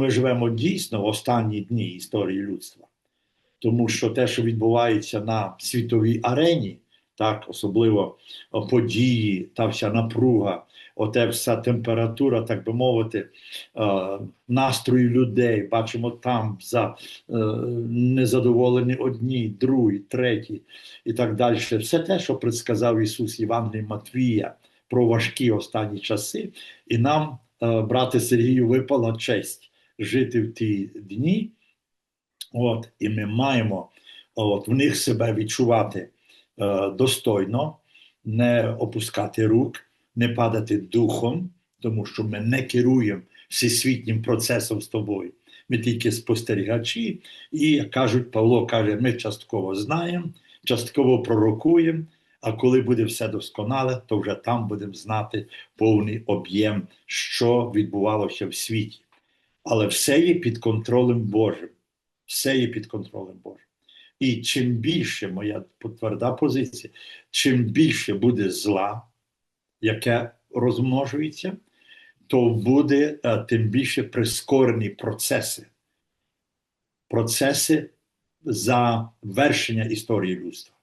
Ми живемо дійсно в останні дні історії людства, тому що те, що відбувається на світовій арені, так, особливо події, та вся напруга, оте вся температура, так би мовити, настрою людей, бачимо там за е, незадоволені одні, другі, треті і так далі. Все те, що предсказав Ісус Євангелій Матвія про важкі останні часи, і нам, е, брате Сергію, випала честь жити в ті дні. От, і ми маємо от, в них себе відчувати е, достойно, не опускати рук, не падати духом, тому що ми не керуємо всесвітнім процесом з тобою. Ми тільки спостерігачі, і як кажуть, Павло каже, ми частково знаємо, частково пророкуємо. А коли буде все досконале, то вже там будемо знати повний об'єм, що відбувалося в світі. Але все є під контролем Божим. Все є під контролем Божим. І чим більше моя тверда позиція, чим більше буде зла, яке розмножується, то буде е, тим більше прискорені процеси, процеси завершення історії людства.